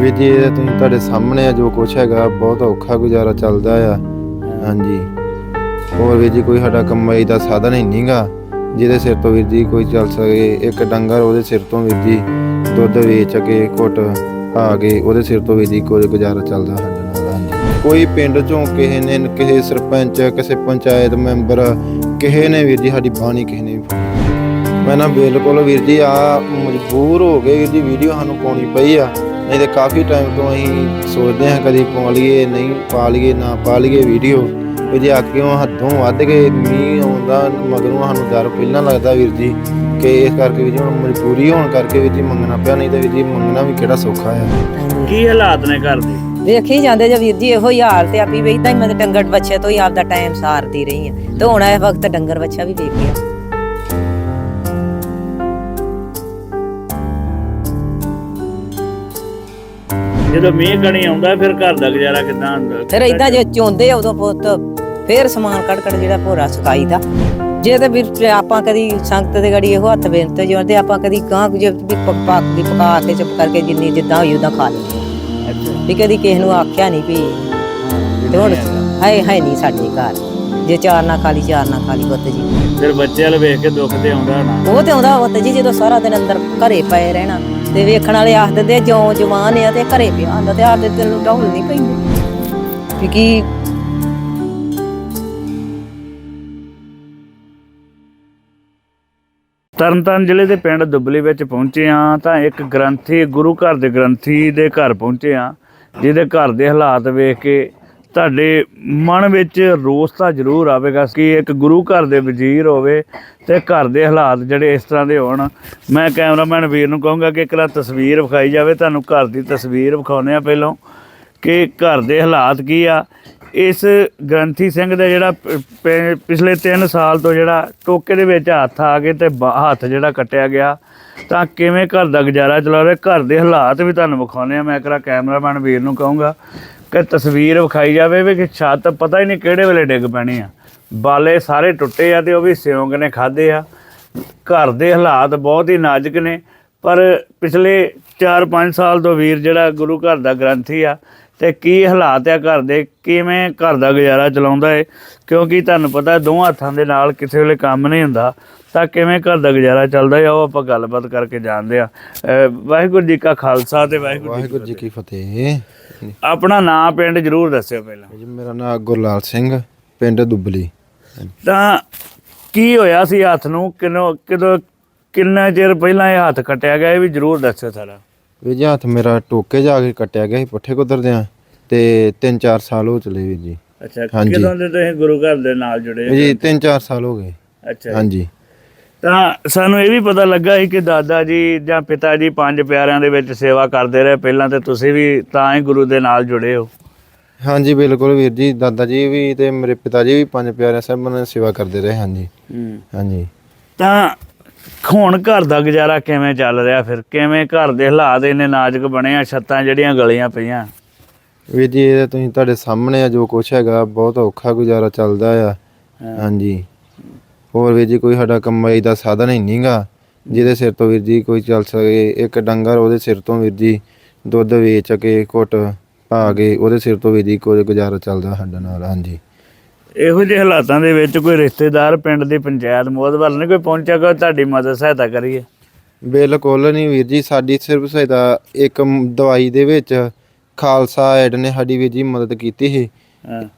ਵੀਰ ਜੀ ਇਹ ਤੁਸੀਂ ਤੁਹਾਡੇ ਸਾਹਮਣੇ ਆ, ਜੋ ਕੁਛ ਹੈਗਾ, ਬਹੁਤ ਔਖਾ ਗੁਜ਼ਾਰਾ ਚੱਲਦਾ ਆ। ਹਾਂਜੀ। ਹੋਰ ਵੀਰ ਜੀ, ਕੋਈ ਸਾਡਾ ਕਮਾਈ ਦਾ ਸਾਧਨ ਹੀ ਨਹੀਂਗਾ ਜਿਹਦੇ ਸਿਰ ਤੋਂ ਵੀਰ ਜੀ ਕੋਈ ਚੱਲ ਸਕੇ, ਇੱਕ ਡੰਗਰ ਉਹਦੇ ਸਿਰ ਤੋਂ ਵੀਰ ਜੀ ਦੁੱਧ ਵੇਚ ਕੇ, ਘੁੱਟ ਆ ਕੇ, ਉਹਦੇ ਸਿਰ ਤੋਂ ਵੀਰ ਜੀ ਕੋਈ ਗੁਜ਼ਾਰਾ ਚੱਲਦਾ ਸਾਡੇ ਨਾਲ ਕੋਈ ਪਿੰਡ ਚੋਂ ਕਿਸੇ ਨੇ, ਕਿਸੇ ਸਰਪੰਚ, ਕਿਸੇ ਪੰਚਾਇਤ ਮੈਂਬਰ, ਕਿਸੇ ਨੇ ਵੀਰ ਜੀ ਸਾਡੀ ਬਾਣੀ ਕਿਸੇ ਨੇ ਮੈਂ ਨਾ ਬਿਲਕੁਲ ਵੀਰ ਜੀ ਆ ਮਜਬੂਰ ਹੋ ਗਏ ਵੀਰ ਜੀ ਵੀਡੀਓ ਸਾਨੂੰ ਪਾਉਣੀ ਪਈ ਆ। ਨਹੀਂ ਤੇ ਕਾਫੀ ਟਾਈਮ ਤੋਂ ਅਸੀਂ ਸੋਚਦੇ ਹਾਂ ਕਦੀ ਪਾ ਲਈਏ ਨਹੀਂ ਪਾ ਲਈਏ ਨਾ ਪਾ ਲਈਏ ਵੀਡੀਓ ਵੀ ਜੇ ਆਕਿਓ ਹੱਦੋਂ ਵੱਧ ਕੇ ਮੀਂਹ ਆਉਂਦਾ ਮਗਰੋਂ ਸਾਨੂੰ ਡਰ ਪਹਿਲਾਂ ਲੱਗਦਾ ਵੀਰ ਜੀ ਕਿ ਇਸ ਕਰਕੇ ਵੀਰ ਜੀ ਹੁਣ ਮਜਬੂਰੀ ਹੋਣ ਕਰਕੇ ਵੀਰ ਜੀ ਮੰਗਣਾ ਪਿਆ ਨਹੀਂ ਤੇ ਵੀਰ ਜੀ ਮੰਗਣਾ ਵੀ ਕਿਹੜਾ ਸੌਖਾ ਆ। ਕੀ ਹਾਲਾਤ ਨੇ ਘਰ ਦੇ? ਵੇਖੀ ਜਾਂਦੇ ਜੇ ਵੀਰ ਜੀ ਇਹੋ ਹੀ ਹਾਲ ਤੇ ਆਪੀ ਵੇਖਦਾ ਹੀ ਮੈਂ ਤੇ ਡੰਗਰ ਬੱਚੇ ਤੋਂ ਹੀ ਆਪਦਾ ਟਾਈਮ ਸਾਰਦੀ ਰਹੀ ਆ ਤੇ ਹੁਣ ਇਹ ਵਕਤ ਡੰਗਰ ਬੱਚਾ ਵੀ ਵੇਖ ਲਿਆ ਜਦੋਂ ਮੀਂਹ ਕਣੀ ਆਉਂਦਾ ਫਿਰ ਘਰ ਦਾ ਗੁਜ਼ਾਰਾ ਕਿਦਾਂ ਹੁੰਦਾ? ਫਿਰ ਇਦਾਂ ਜੇ ਚੋਂਦੇ ਆ ਉਦੋਂ ਪੁੱਤ ਫੇਰ ਸਮਾਨ ਕੱਢ ਕੱਢ ਜਿਹੜਾ ਭੋਰਾ ਸੁਕਾਈ ਦਾ। ਜੇ ਤੇ ਜੀ ਆਪਾਂ ਕਦੀ ਸੰਗਤ ਦੇ ਗੜੀ ਇਹੋ ਹੱਥ ਬੇਨਤੇ ਜੋੜਦੇ ਆਪਾਂ ਕਦੀ ਗਾਂ ਜੇ ਵੀ ਪੱਕਾ ਵੀ ਪਕਾ ਕੇ ਚੁੱਪ ਕਰਕੇ ਜਿੰਨੀ ਜਿੱਦਾਂ ਹੋਈ ਉਦਾਂ ਖਾ ਲਈ ਵੀ ਕਦੀ ਕਿਸੇ ਨੂੰ ਆਖਿਆ ਨਹੀਂ ਵੀ ਤੇ ਹੁਣ ਹੈ। ਹੈ ਨਹੀਂ ਸਾਡੇ ਘਰ। ਜੇ ਚਾਰ ਨਾ ਖਾਲੀ ਚਾਰ ਨਾ ਖਾਲੀ ਪੁੱਤ ਜੀ। ਫਿਰ ਬੱਚੇ ਵਾਲ ਵੇਖ ਕੇ ਦੁੱਖ ਤੇ ਆਉਂਦਾ ਨਾ ਉਹ ਤੇ ਆਉਂਦਾ ਪੁੱਤ ਜੀ ਜਦੋਂ ਸਾਰਾ ਦਿਨ ਅੰਦਰ ਘਰੇ ਪਏ ਰਹਿਣਾ। ਤੇ ਵੇਖਣ ਵਾਲੇ ਆਖ ਦਿੰਦੇ ਜਿਉਂ ਜਵਾਨ ਆ ਤੇ ਘਰੇ ਪਿਆ ਹੁੰਦਾ ਤੇ ਆਪਦੇ ਦਿਲ ਨੂੰ ਢੋਲ ਨਹੀਂ ਪੈਂਦੀ। ਵੀ ਕੀ ਤਰਨਤਾਰਨ ਜ਼ਿਲ੍ਹੇ ਦੇ ਪਿੰਡ ਦੁੱਬਲੀ ਵਿੱਚ ਪਹੁੰਚੇ ਆ ਤਾਂ ਇੱਕ ਗ੍ਰੰਥੀ ਗੁਰੂ ਘਰ ਦੇ ਗ੍ਰੰਥੀ ਦੇ ਘਰ ਪਹੁੰਚੇ ਆ ਜਿਹਦੇ ਘਰ ਦੇ ਹਾਲਾਤ ਵੇਖ ਕੇ ਤੁਹਾਡੇ ਮਨ ਵਿੱਚ ਰੋਸ ਤਾਂ ਜ਼ਰੂਰ ਆਵੇਗਾ ਕਿ ਇੱਕ ਗੁਰੂ ਘਰ ਦੇ ਵਜ਼ੀਰ ਹੋਵੇ ਤੇ ਘਰ ਦੇ ਹਾਲਾਤ ਜਿਹੜੇ ਇਸ ਤਰ੍ਹਾਂ ਦੇ ਹੋਣ। ਮੈਂ ਕੈਮਰਾਮੈਨ ਵੀਰ ਨੂੰ ਕਹੂੰਗਾ ਕਿ ਇੱਕ ਵਾਰ ਤਸਵੀਰ ਵਿਖਾਈ ਜਾਵੇ। ਤੁਹਾਨੂੰ ਘਰ ਦੀ ਤਸਵੀਰ ਵਿਖਾਉਂਦੇ ਆ ਪਹਿਲਾਂ ਕਿ ਘਰ ਦੇ ਹਾਲਾਤ ਕੀ ਆ। ਇਸ ਗ੍ਰੰਥੀ ਸਿੰਘ ਦਾ ਜਿਹੜਾ ਪਿਛਲੇ 3 ਸਾਲ ਤੋਂ ਜਿਹੜਾ ਟੋਕੇ ਦੇ ਵਿੱਚ ਹੱਥ ਆ ਗਏ ਤੇ ਬ- ਹੱਥ ਜਿਹੜਾ ਕੱਟਿਆ ਗਿਆ, ਤਾਂ ਕਿਵੇਂ ਘਰ ਦਾ ਗੁਜ਼ਾਰਾ ਚਲਾ ਰਿਹਾ? ਘਰ ਦੇ ਹਾਲਾਤ ਵੀ ਤੁਹਾਨੂੰ ਵਿਖਾਉਂਦੇ ਆ ਮੈਂ ਕਰਾ ਕੈਮਰਾਮੈਨ ਵੀਰ ਨੂੰ ਕਹੂੰਗਾ ਕਿ ਤਸਵੀਰ ਵਿਖਾਈ ਜਾਵੇ ਵੀ ਕਿ ਛੱਤ ਪਤਾ ਹੀ ਨਹੀਂ ਕਿਹੜੇ ਵੇਲੇ ਡਿੱਗ ਪੈਣੀ ਆ। ਬਾਲੇ ਸਾਰੇ ਟੁੱਟੇ ਆ ਤੇ ਉਹ ਵੀ ਸਿਉਂਕ ਨੇ ਖਾਦੇ ਆ। ਘਰ ਦੇ ਹਾਲਾਤ ਬਹੁਤ ਹੀ ਨਾਜ਼ੁਕ ਨੇ ਪਰ ਪਿਛਲੇ 4-5 ਸਾਲ ਤੋਂ ਵੀਰ ਜਿਹੜਾ ਗੁਰੂ ਘਰ ਦਾ ਗ੍ਰੰਥੀ ਆ ਤੇ ਕੀ ਹਾਲਾਤ ਆ ਘਰ ਦੇ ਕਿਵੇਂ ਘਰ ਦਾ ਗੁਜ਼ਾਰਾ ਚਲਾਉਂਦਾ ਏ ਕਿਉਂਕਿ ਤੁਹਾਨੂੰ ਪਤਾ ਦੋਹਾਂ ਹੱਥਾਂ ਦੇ ਨਾਲ ਕਿਸੇ ਵੇਲੇ ਕੰਮ ਨਹੀਂ ਹੁੰਦਾ ਤਾਂ ਕਿਵੇਂ ਘਰ ਦਾ ਗੁਜ਼ਾਰਾ ਚੱਲਦਾ ਹੈ ਉਹ ਆਪਾਂ ਗੱਲਬਾਤ ਕਰਕੇ ਜਾਣਦੇ ਆ। ਵਾਹਿਗੁਰੂ ਜੀ ਕਾ ਖਾਲਸਾ ਤੇ ਵਾਹਿਗੁਰੂ ਜੀ ਕੀ ਫਤਿਹ। ਆਪਣਾ ਨਾਮ ਪਿੰਡ ਜ਼ਰੂਰ ਦੱਸਿਓ ਪਹਿਲਾਂ। ਜੀ ਮੇਰਾ ਨਾਮ ਗੁਰਲਾਲ ਸਿੰਘ ਪਿੰਡ ਦੁੱਬਲੀ। ਤਾਂ ਕੀ ਹੋਇਆ ਸੀ ਹੱਥ ਨੂੰ? ਕਿਨੋ ਕਿਦੋਂ ਕਿੰਨਾ ਚਿਰ ਪਹਿਲਾਂ ਇਹ ਹੱਥ ਕੱਟਿਆ ਗਿਆ? ਇਹ ਵੀ ਜ਼ਰੂਰ ਦੱਸਿਓ ਸਾਰਾ। ਵੀਰ ਜੀ ਹੱਥ ਮੇਰਾ ਟੋਕੇ ਜਾ ਕੇ ਕੱਟਿਆ ਗਿਆ ਸੀ ਪੱਠੇ ਕੁਤਰਦਿਆਂ ਤੇ 3-4 ਸਾਲ ਹੋ ਚਲੇ ਵੀਰ ਜੀ। ਅੱਛਾ। ਕਿਦੋਂ ਦੇ ਤੁਸੀਂ ਗੁਰੂ ਘਰ ਦੇ ਨਾਲ ਜੁੜੇ ਵੀਰ ਜੀ 3-4 ਸਾਲ ਹੋ ਗਏ। ਅੱਛਾ। ਹਾਂਜੀ। ਤਾਂ ਸਾਨੂੰ ਇਹ ਵੀ ਪਤਾ ਲੱਗਾ ਸੀ ਕਿ ਦਾਦਾ ਜੀ ਜਾਂ ਪਿਤਾ ਜੀ ਪੰਜ ਪਿਆਰਿਆਂ ਦੇ ਵਿੱਚ ਸੇਵਾ ਕਰਦੇ ਰਹੇ। ਪਹਿਲਾਂ ਤੇ ਤੁਸੀਂ ਵੀ ਤਾਂ ਹੀ ਗੁਰੂ ਦੇ ਨਾਲ ਜੁੜੇ ਹੋ। ਹਾਂਜੀ ਬਿਲਕੁਲ ਵੀਰ ਜੀ। ਦਾਦਾ ਜੀ ਵੀ ਤੇ ਮੇਰੇ ਪਿਤਾ ਜੀ ਵੀ ਪੰਜ ਪਿਆਰਿਆਂ ਸਾਹਿਬਾਂ ਦੀ ਸੇਵਾ ਕਰਦੇ ਰਹੇ ਹਾਂਜੀ। ਹਾਂਜੀ। ਤਾਂ ਹੁਣ ਘਰ ਦਾ ਗੁਜ਼ਾਰਾ ਕਿਵੇਂ ਚੱਲ ਰਿਹਾ ਫਿਰ? ਕਿਵੇਂ ਘਰ ਦੇ ਹਾਲਾਤ ਇੰਨੇ ਨਾਜ਼ੁਕ ਬਣੇ ਆ ਛੱਤਾਂ ਜਿਹੜੀਆਂ ਗਲੀਆਂ ਪਈਆਂ? ਵੀਰ ਜੀ ਇਹ ਤੁਸੀਂ ਤੁਹਾਡੇ ਸਾਹਮਣੇ ਆ ਜੋ ਕੁਛ ਹੈਗਾ ਬਹੁਤ ਔਖਾ ਗੁਜ਼ਾਰਾ ਚੱਲਦਾ ਆ। ਹਾਂਜੀ। ਹੋਰ ਵੀਰ ਜੀ ਕੋਈ ਸਾਡਾ ਕਮਾਈ ਦਾ ਸਾਧਨ ਹੀ ਨਹੀਂਗਾ। ਜਿਹਦੇ ਸਿਰ ਤੋਂ ਵੀਰ ਜੀ ਕੋਈ ਚੱਲ ਸਕੇ ਇੱਕ ਡੰਗਰ ਉਹਦੇ ਸਿਰ ਤੋਂ ਵੀਰ ਜੀ ਦੁੱਧ ਵੇਚ ਕੇ ਘੁੱਟ ਪਾ ਕੇ ਉਹਦੇ ਸਿਰ ਤੋਂ ਵੀਰ ਜੀ ਕੋਈ ਗੁਜ਼ਾਰਾ ਚੱਲਦਾ ਸਾਡਾ ਨਾਲ ਹਾਂਜੀ। ਇਹੋ ਜਿਹੇ ਹਾਲਾਤਾਂ ਦੇ ਵਿੱਚ ਕੋਈ ਰਿਸ਼ਤੇਦਾਰ ਪਿੰਡ ਦੀ ਪੰਚਾਇਤ ਮੋਦਵਰ ਨੇ ਕੋਈ ਪਹੁੰਚਿਆ ਕੋਈ ਤੁਹਾਡੀ ਮਦਦ ਸਹਾਇਤਾ ਕਰੀਏ? ਬਿਲਕੁਲ ਨਹੀਂ ਵੀਰ ਜੀ ਸਾਡੀ ਸਿਰਫ ਸਹਾਇਤਾ ਇੱਕ ਦਵਾਈ ਦੇ ਵਿੱਚ ਖਾਲਸਾ ਐਡ ਨੇ ਸਾਡੀ ਵੀਰ ਜੀ ਮਦਦ ਕੀਤੀ ਸੀ।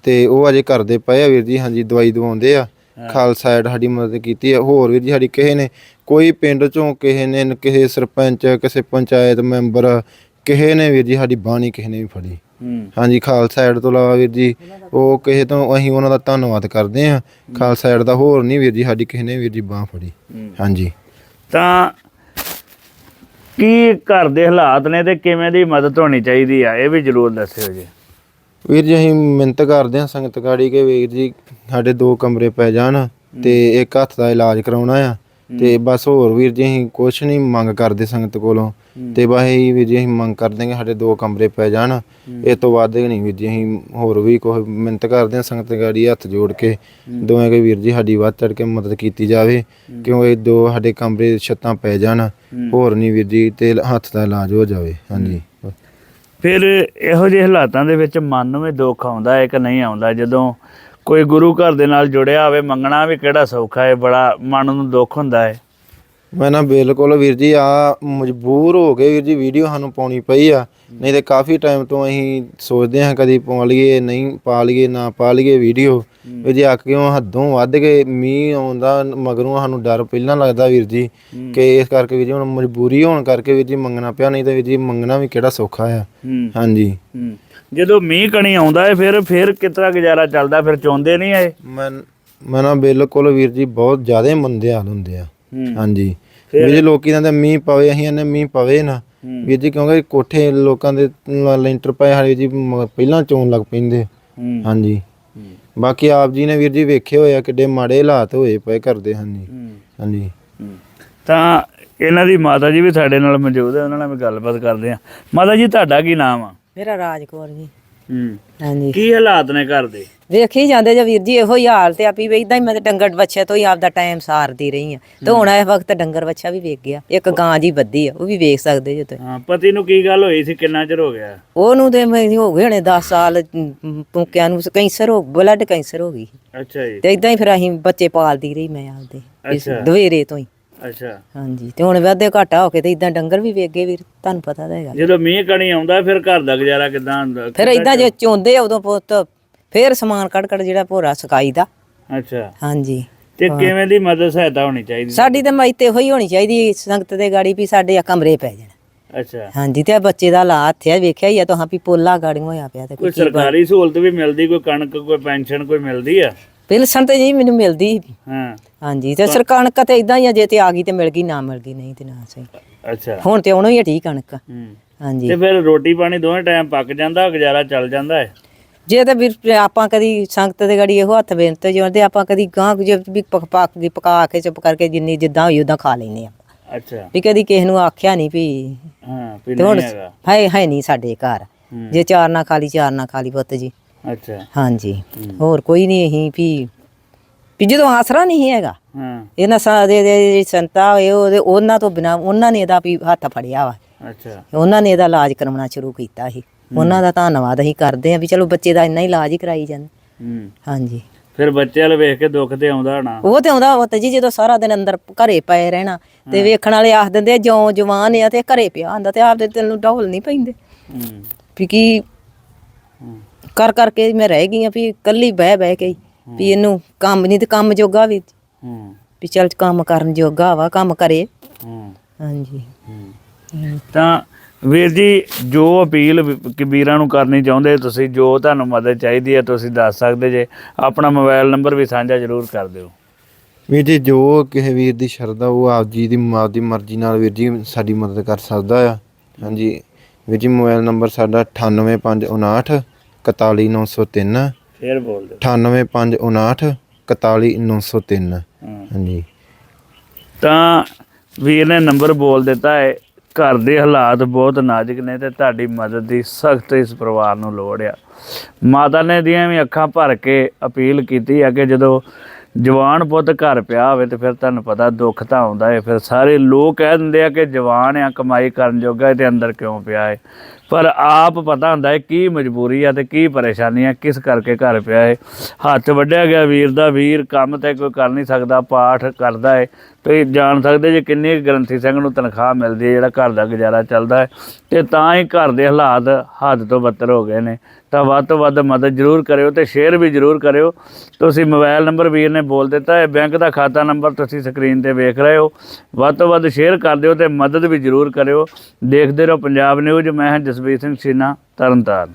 ਤੇ ਉਹ ਅਜੇ ਕਰਦੇ ਪਏ ਆ ਵੀਰ ਜੀ ਹਾਂਜੀ ਦਵਾਈ ਦਵਾਉਂਦੇ ਆ। ਖਾਲਸਾ ਐਡ ਸਾਡੀ ਮਦਦ ਕੀਤੀ ਆ ਹੋਰ ਵੀਰ ਜੀ ਸਾਡੀ ਕਿਸੇ ਨੇ ਕੋਈ ਪਿੰਡ ਚੋਂ ਕਿਸੇ ਨੇ ਕਿਸੇ ਸਰਪੰਚ ਕਿਸੇ ਪੰਚਾਇਤ ਮੈਂਬਰ ਕਿਸੇ ਨੇ ਵੀਰ ਜੀ ਸਾਡੀ ਬਾਣੀ ਕਿਸੇ ਨੇ ਵੀ ਫੜੀ। ਹੂੰ। ਹਾਂਜੀ ਖਾਲਸਾ ਐਡ ਤੋਂ ਇਲਾਵਾ ਵੀਰ ਜੀ ਉਹ ਕਿਸੇ ਤੋਂ ਅਸੀਂ ਉਹਨਾਂ ਦਾ ਧੰਨਵਾਦ ਕਰਦੇ ਆ ਖਾਲਸਾ ਐਡ ਦਾ ਹੋਰ ਨਹੀਂ ਵੀਰ ਜੀ ਸਾਡੀ ਕਿਸੇ ਨੇ ਵੀਰ ਜੀ ਬਾਹ ਫੜੀ। ਹੂੰ। ਹਾਂਜੀ। ਤਾਂ ਕੀ ਘਰ ਦੇ ਹਾਲਾਤ ਨੇ ਤੇ ਕਿਵੇਂ ਦੀ ਮਦਦ ਹੋਣੀ ਚਾਹੀਦੀ ਆ? ਇਹ ਵੀ ਜ਼ਰੂਰ ਦੱਸਿਓ ਜੀ। ਵੀਰ ਜੀ ਅਸੀਂ ਮਿਹਨਤ ਕਰਦੇ ਹਾਂ ਸੰਗਤ ਗਾੜੀ ਕੇ ਵੀਰ ਜੀ ਸਾਡੇ ਦੋ ਕਮਰੇ ਪੈ ਜਾਣ ਤੇ ਇੱਕ ਹੱਥ ਦਾ ਇਲਾਜ ਕਰਾਉਣਾ ਆ ਤੇ ਬਸ ਹੋਰ ਵੀਰ ਜੀ ਅਸੀਂ ਕੁਛ ਨਹੀਂ ਮੰਗ ਕਰਦੇ ਸੰਗਤ ਕੋਲੋਂ। ਤੇ ਬਸ ਇਹੀ ਵੀਰ ਜੀ ਅਸੀਂ ਮੰਗ ਕਰਦੇ ਹਾਂ ਕਿ ਸਾਡੇ ਦੋ ਕਮਰੇ ਪੈ ਜਾਣ। ਇਹ ਤੋਂ ਵੱਧ ਨਹੀਂ ਵੀਰ ਜੀ ਅਸੀਂ ਹੋਰ ਵੀ ਕੋਈ ਮਿਹਨਤ ਕਰਦੇ ਹਾਂ ਸੰਗਤ ਗਾੜੀ ਹੱਥ ਜੋੜ ਕੇ। ਦੋਵੇਂ ਕੇ ਵੀਰ ਜੀ ਸਾਡੀ ਵੱਧ ਚੜ ਕੇ ਮਦਦ ਕੀਤੀ ਜਾਵੇ ਕਿਉਂ ਇਹ ਦੋ ਸਾਡੇ ਕਮਰੇ ਛੱਤਾਂ ਪੈ ਜਾਣ। ਹੋਰ ਨਹੀਂ ਵੀਰ ਜੀ ਤੇ ਹੱਥ ਦਾ ਇਲਾਜ ਹੋ ਜਾਵੇ। ਹਾਂਜੀ। ਫਿਰ ਇਹੋ ਜਿਹੇ ਹਾਲਾਤਾਂ ਦੇ ਵਿੱਚ ਮਨ ਨੂੰ ਵੀ ਦੁੱਖ ਆਉਂਦਾ ਹੈ ਕਿ ਨਹੀਂ ਆਉਂਦਾ। ਜਦੋਂ ਕੋਈ ਗੁਰੂ ਘਰ ਦੇ ਨਾਲ ਜੁੜਿਆ ਹੋਵੇ, ਮੰਗਣਾ ਵੀ ਕਿਹੜਾ ਸੌਖਾ ਹੈ, ਬੜਾ ਮਨ ਨੂੰ ਦੁੱਖ ਹੁੰਦਾ ਹੈ। ਮੈਂ ਨਾ ਬਿਲਕੁਲ ਵੀਰ ਜੀ ਆ ਮਜਬੂਰ ਹੋ ਕੇ ਵੀਰ ਜੀ ਵੀਡੀਓ ਸਾਨੂੰ ਪਾਉਣੀ ਪਈ ਆ। ਨਹੀਂ ਤੇ ਕਾਫੀ ਟਾਈਮ ਤੋਂ ਅਸੀਂ ਸੋਚਦੇ ਹਾਂ ਕਦੀ ਪਾ ਲਈਏ ਨਹੀਂ ਪਾ ਲਈਏ ਨਾ ਪਾ ਲਈਏ ਵੀਡੀਓ। ਵੀਰ ਜੀ ਅੱਕ ਕਿਉਂ ਹੱਦੋਂ ਵੱਧ ਕੇ ਮੀਂਹ ਆਉਂਦਾ ਮਗਰੋਂ ਸਾਨੂੰ ਡਰ ਪਹਿਲਾਂ ਲੱਗਦਾ ਵੀਰ ਜੀ ਕਿ ਇਸ ਕਰਕੇ ਵੀਰ ਜੀ ਹੁਣ ਮਜਬੂਰੀ ਹੋਣ ਕਰਕੇ ਵੀਰ ਜੀ ਮੰਗਣਾ ਪਿਆ ਨਹੀਂ ਤਾਂ ਵੀਰ ਜੀ ਮੰਗਣਾ ਵੀ ਕਿਹੜਾ ਸੌਖਾ ਆ। ਹਾਂਜੀ। ਜਦੋਂ ਮੀਂਹ ਕਣੀ ਆਉਂਦਾ ਹੈ ਫਿਰ ਫਿਰ ਕਿਤਰਾ ਗੁਜ਼ਾਰਾ ਚੱਲਦਾ? ਫਿਰ ਚੌਂਦੇ ਨਹੀਂ ਆਏ? ਮੈਂ ਮੈਂ ਨਾ ਬਿਲਕੁਲ ਵੀਰ ਜੀ ਬਹੁਤ ਜ਼ਿਆਦਾ ਮੰਦੇ ਹਾਲ ਹੁੰਦੇ ਆ। ਹਾਂਜੀ। ਵੀਰ ਜੀ ਲੋਕੀ ਕਹਿੰਦੇ ਮੀਂਹ ਪਵੇ ਅਸੀਂ ਇਹਨੇ ਮੀਂਹ ਪਵੇ ਨਾ। ਵੀਰ ਜੀ ਕਿਉਂਕਿ ਕੋਠੇ ਲੋਕਾਂ ਦੇ ਲੈਂਟਰ ਪਏ ਹਾਲੇ ਜੀ ਮ- ਪਹਿਲਾਂ ਚੋਣ ਲੱਗ ਪੈਂਦੇ। ਹੂੰ। ਹਾਂਜੀ। ਹੂੰ, ਬਾਕੀ ਆਪ ਜੀ ਨੇ ਵੀਰ ਜੀ ਵੇਖੇ ਹੋਏ ਆ ਕਿੱਡੇ ਮਾੜੇ ਹਾਲਾਤ ਹੋਏ ਪਏ ਕਰਦੇ ਹਾਂਜੀ। ਹੂੰ। ਹਾਂਜੀ। ਹੂੰ। ਤਾਂ ਇਹਨਾਂ ਦੀ ਮਾਤਾ ਜੀ ਵੀ ਸਾਡੇ ਨਾਲ ਮੌਜੂਦ ਹੈ ਉਹਨਾਂ ਨਾਲ ਵੀ ਗੱਲਬਾਤ ਕਰਦੇ ਆ। ਮਾਤਾ ਜੀ ਤੁਹਾਡਾ ਕੀ ਨਾਮ ਆ? ਮੇਰਾ ਰਾਜਕੌਰ ਜੀ। ਹੂੰ। ਹਾਂਜੀ। ਕੀ ਹਾਲਾਤ ਨੇ ਘਰ ਦੇ? ਵੇਖੀ ਜਾਂਦੇ ਜੇ ਵੀਰ ਜੀ ਇਹੋ ਹੀ ਹਾਲ ਤੇ ਆਪੀ ਵੀ ਇਦਾਂ ਹੀ ਮੈਂ ਤੇ ਡੰਗਰ ਬੱਚੇ ਤੋਂ ਹੀ ਆਪਦਾ ਟਾਈਮ ਸਾਰਦੀ ਰਹੀ ਆ। ਤੇ ਹੁਣ ਇਹ ਵਕਤ ਡੰਗਰ ਬੱਚਾ ਵੀ ਵੇਖ ਗਿਆ। ਇੱਕ ਗਾਂ ਜੀ ਬੱਦੀ ਆ ਉਹ ਵੀ ਵੇਖ ਸਕਦੇ ਜੇ ਤੁਸੀਂ। ਹਾਂ ਪਤੀ ਨੂੰ ਕੀ ਗੱਲ ਹੋਈ ਸੀ ਕਿੰਨਾ ਚਿਰ ਹੋ ਗਿਆ? ਉਹਨੂੰ ਤੇ ਮੈਂ ਹੋ ਗਏ ਹਣੇ 10 ਸਾਲ ਪੁੱਕਿਆਂ ਨੂੰ ਕੈਂਸਰ ਹੋ ਬਲੱਡ ਕੈਂਸਰ ਹੋ ਗਈ ਅੱਛਾ ਜੀ। ਤੇ ਇਦਾਂ ਹੀ ਫਿਰ ਅਸੀਂ ਬੱਚੇ ਪਾਲਦੀ ਰਹੀ ਮੈਂ ਆਪਦੇ ਇਸ ਅੱਛਾ। ਦਵੇਰੇ ਤੋਂ ਹੀ। ਅੱਛਾ। ਹਾਂਜੀ ਤੇ ਹੁਣ ਵਾਧੇ ਘਾਟਾ ਹੋ ਕੇ ਤੇ ਇਦਾਂ ਡੰਗਰ ਵੀ ਵੇਖ ਗਏ ਵੀਰ ਤੁਹਾਨੂੰ ਪਤਾ ਤਾਂ ਹੈਗਾ। ਜਦੋਂ ਮੀਂਹ ਕਣੀ ਆਉਂਦਾ ਫਿਰ ਘਰ ਦਾ ਗੁਜ਼ਾਰਾ ਕਿਦਾਂ ਹੁੰਦਾ? ਫਿਰ ਇਦਾਂ ਜੇ ਚੋਂਦੇ ਆ ਉਦੋਂ ਪੁੱਤ ਫਿਰ ਸਮਾਨ ਕੱਢ ਕੱਢ ਜਿਹੜਾ ਭੋਰਾ ਸਕਾਈ ਦਾ ਅੱਛਾ। ਹਾਂਜੀ। ਤੇ ਕਿਵੇਂ ਦੀ ਮਦਦ ਸਹਾਇਤਾ ਹੋਣੀ ਚਾਹੀਦੀ ਸਾਡੀ ਤਾਂ ਮਾਈ ਤੇ ਇਹੋ ਹੀ ਹੋਣੀ ਚਾਹੀਦੀ ਸੰਗਤ ਦੇ ਗਾੜੀ ਵੀ ਸਾਡੇ ਆ ਕਮਰੇ ਪੈ ਜਾਣ। ਅੱਛਾ। ਹਾਂਜੀ ਤੇ ਬੱਚੇ ਦਾ ਹਾਲਾਤ ਆ ਵੇਖਿਆ ਹੀ ਆ ਤਾਂ ਵੀ ਪੋਲਾ ਗਾੜੀਆਂ ਹੋਇਆ ਪਿਆ ਤੇ ਕੋਈ ਸਰਕਾਰੀ ਸਹੂਲਤ ਵੀ ਮਿਲਦੀ ਕੋਈ ਕਣਕ ਕੋਈ ਪੈਨਸ਼ਨ ਕੋਈ ਮਿਲਦੀ ਆ? ਪਿਲਸਣ ਤੇ ਜੀ ਮੈਨੂੰ ਮਿਲਦੀ ਹਾਂ। ਹਾਂਜੀ ਤੇ ਸਰ ਕਣਕ ਤੇ ਇਦਾਂ ਹੀ ਆ ਜੇ ਤੇ ਆ ਗਈ ਤੇ ਮਿਲ ਗਈ ਨਾ ਮਿਲ ਗਈ ਨਹੀਂ ਤੇ ਨਾ ਸਹੀ। ਅੱਛਾ। ਹੁਣ ਤੇ ਉਹਨੂੰ ਹੀ ਹਟੀ ਕਣਕ। ਹੂੰ। ਹਾਂਜੀ। ਤੇ ਫਿਰ ਰੋਟੀ ਪਾਣੀ ਦੋਵੇਂ ਟਾਈਮ ਪੱਕ ਜਾਂਦਾ ਗੁਜ਼ਾਰਾ ਚੱਲ ਜਾਂਦਾ ਹੈ? ਜੇ ਤੇ ਵੀਰ ਆਪਾਂ ਕਦੀ ਸੰਗਤ ਦੇ ਗੜੀ ਇਹੋ ਹੱਥ ਬੇਨਤ ਜਿਉਂਦੇ ਆਪਾਂ ਕਦੀ ਗਾਂ ਜੇ ਵੀ ਪਕ ਪਕ ਪਕਾ ਕੇ ਚੁੱਪ ਕਰਕੇ ਜਿੰਨੀ ਜਿੱਦਾਂ ਹੋਈ ਉਦਾਂ ਖਾ ਲੈਨੇ ਆ ਅੱਛਾ। ਵੀ ਕਦੀ ਕਿਸੇ ਨੂੰ ਆਖਿਆ ਨਹੀਂ ਵੀ ਹਾਂ ਵੀ ਤੇ ਹੁਣ ਨਹੀਂ ਹੈਗਾ। ਹੈ ਹੈ ਨਹੀਂ ਸਾਡੇ ਘਰ। ਹੂੰ। ਜੇ ਚਾਰ ਨਾ ਖਾਲੀ ਚਾਰ ਨਾ ਖਾਲੀ ਪੁੱਤ ਜੀ। ਅੱਛਾ। ਹਾਂਜੀ। ਹੋਰ ਕੋਈ ਨਹੀਂ ਅਸੀਂ ਵੀ ਵੀ ਜਦੋਂ ਆਸਰਾ ਨਹੀਂ ਹੈਗਾ ਹਾਂ। ਇਹਨਾਂ ਸਾ ਦੇ ਦੇ ਸੰਤਾ ਹੋਏ ਉਹਦੇ ਉਹਨਾਂ ਤੋਂ ਬਿਨਾ ਉਹਨਾਂ ਨੇ ਇਹਦਾ ਵੀ ਹੱਥ ਫੜਿਆ ਵਾ। ਅੱਛਾ। ਉਹਨਾਂ ਨੇ ਇਹਦਾ ਇਲਾਜ ਕਰਾਉਣਾ ਸ਼ੁਰੂ ਕੀਤਾ ਸੀ। ਉਹਨਾਂ ਦਾ ਧੰਨਵਾਦ ਅਸੀਂ ਕਰਦੇ ਹਾਂ ਵੀ ਚਲੋ ਬੱਚੇ ਦਾ ਇੰਨਾ ਹੀ ਇਲਾਜ ਹੀ ਕਰਾਈ ਜਾਂਦੇ। ਹੂੰ। ਹਾਂਜੀ। ਫਿਰ ਬੱਚੇ ਵਾਲ ਵੇਖ ਕੇ ਦੁੱਖ ਤੇ ਆਉਂਦਾ ਹੋਣਾ। ਉਹ ਤੇ ਆਉਂਦਾ ਉਹ ਤੇ ਜੀ ਜਦੋਂ ਸਾਰਾ ਦਿਨ ਅੰਦਰ ਘਰੇ ਪਏ ਰਹਿਣਾ ਤੇ ਵੇਖਣ ਵਾਲੇ ਆਖ ਦਿੰਦੇ ਆ, ਜਿਉਂ ਜਵਾਨ ਆ ਤੇ ਘਰੇ ਪਿਆ ਹੁੰਦਾ ਤੇ ਆਪਦੇ ਦਿਲ ਨੂੰ ਢੋਲ ਨਹੀਂ ਪੈਂਦੇ। ਹੂੰ। ਵੀ ਕੀ। ਕਰ ਕਰਕੇ ਮੈਂ ਰਹਿ ਗਈ ਆ ਵੀ ਇਕੱਲੀ ਬਹਿ ਬਹਿ ਕੇ ਵੀ ਇਹਨੂੰ ਕੰਮ ਨਹੀਂ ਤੇ ਕੰਮ ਜੋਗਾ ਵੀ। ਹੂੰ। ਵੀ ਚੱਲ ਕੰਮ ਕਰਨ ਜੋਗਾ ਵਾ ਕੰਮ ਕਰੇ। ਹਾਂਜੀ। ਹੂੰ। ਤਾਂ ਵੀਰ ਜੀ ਜੋ ਅਪੀਲ ਕਬੀਰਾਂ ਨੂੰ ਕਰਨੀ ਚਾਹੁੰਦੇ ਤੁਸੀਂ ਜੋ ਤੁਹਾਨੂੰ ਮਦਦ ਚਾਹੀਦੀ ਹੈ ਤੁਸੀਂ ਦੱਸ ਸਕਦੇ ਜੇ। ਆਪਣਾ ਮੋਬਾਈਲ ਨੰਬਰ ਵੀ ਸਾਂਝਾ ਜ਼ਰੂਰ ਕਰ ਦਿਓ। ਵੀਰ ਜੀ ਜੋ ਕਿਸੇ ਵੀਰ ਦੀ ਸ਼ਰਧਾ ਉਹ ਆਪ ਜੀ ਦੀ ਮਾਂ ਦੀ ਮਰਜ਼ੀ ਨਾਲ ਵੀਰ ਜੀ ਸਾਡੀ ਮਦਦ ਕਰ ਸਕਦਾ ਆ। ਹਾਂਜੀ। ਵੀਰ ਜੀ ਮੋਬਾਈਲ ਨੰਬਰ ਸਾਡਾ 98559 41903 ਫੇਰ ਬੋਲ ਦਿਓ। 98559 41903 ਹਾਂ। ਹਾਂਜੀ। ਤਾਂ ਵੀਰ ਨੇ ਨੰਬਰ ਬੋਲ ਦਿੱਤਾ ਹੈ। ਘਰ ਦੇ ਹਾਲਾਤ ਬਹੁਤ ਨਾਜ਼ੁਕ ਨੇ ਤੇ ਤੁਹਾਡੀ ਮਦਦ ਦੀ ਸਖਤ ਇਸ ਪਰਿਵਾਰ ਨੂੰ ਲੋੜ ਆ। ਮਾਤਾ ਨੇ ਦੀਆਂ ਵੀ ਅੱਖਾਂ ਭਰ ਕੇ ਅਪੀਲ ਕੀਤੀ ਆ ਕਿ ਜਦੋਂ ਜਵਾਨ ਪੁੱਤ ਘਰ ਪਿਆ ਹੋਵੇ ਤੇ ਫਿਰ ਤੁਹਾਨੂੰ ਪਤਾ ਦੁੱਖ ਤਾਂ ਆਉਂਦਾ ਹੈ ਫਿਰ ਸਾਰੇ ਲੋਕ ਕਹਿ ਦਿੰਦੇ ਆ ਕਿ ਜਵਾਨ ਆ, ਕਮਾਈ ਕਰਨ ਜੋਗਾ ਹੈ ਤੇ ਅੰਦਰ ਕਿਉਂ ਪਿਆ ਹੈ ਪਰ ਆਪ ਪਤਾ ਹੁੰਦਾ ਹੈ ਕੀ ਮਜਬੂਰੀ ਆ ਤੇ ਕੀ ਪਰੇਸ਼ਾਨੀ ਆ, ਕਿਸ ਕਰਕੇ ਘਰ ਪਿਆ ਹੈ ਹੱਥ ਵੱਢਿਆ ਗਿਆ ਵੀਰ ਦਾ, ਵੀਰ ਕੰਮ ਤੇ ਕੋਈ ਕਰ ਨਹੀਂ ਸਕਦਾ, ਪਾਠ ਕਰਦਾ ਹੈ ਤੁਸੀਂ ਜਾਣ ਸਕਦੇ ਜੇ ਕਿੰਨੀ ਕੁ ਗ੍ਰੰਥੀ ਸਿੰਘ ਨੂੰ ਤਨਖਾਹ ਮਿਲਦੀ ਹੈ ਜਿਹੜਾ ਘਰ ਦਾ ਗੁਜ਼ਾਰਾ ਚੱਲਦਾ ਹੈ ਤੇ ਤਾਂ ਹੀ ਘਰ ਦੇ ਹਾਲਾਤ ਹੱਦ ਤੋਂ ਬੱਤਰ ਹੋ ਗਏ ਨੇ। ਤਾਂ ਵੱਧ ਤੋਂ ਵੱਧ ਮਦਦ ਜ਼ਰੂਰ ਕਰਿਓ ਤੇ ਸ਼ੇਅਰ ਵੀ ਜ਼ਰੂਰ ਕਰਿਓ। ਤੁਸੀਂ ਮੋਬਾਈਲ ਨੰਬਰ ਵੀਰ ਨੇ ਬੋਲ ਦਿੱਤਾ ਹੈ ਬੈਂਕ ਦਾ ਖਾਤਾ ਨੰਬਰ ਤੁਸੀਂ ਸਕਰੀਨ ਤੇ ਵੇਖ ਰਹੇ ਹੋ। ਵੱਧ ਤੋਂ ਵੱਧ ਸ਼ੇਅਰ ਕਰ ਦਿਓ ਤੇ ਮਦਦ ਵੀ ਜ਼ਰੂਰ ਕਰਿਓ। ਦੇਖਦੇ ਰਹੋ ਪੰਜਾਬ ਨਿਊਜ਼ ਮੈਂ ਹਾਂ ਜਸਬੀਰ ਸਿੰਘ ਸੀਨਾ, ਤਰਨਤਾਰਨ।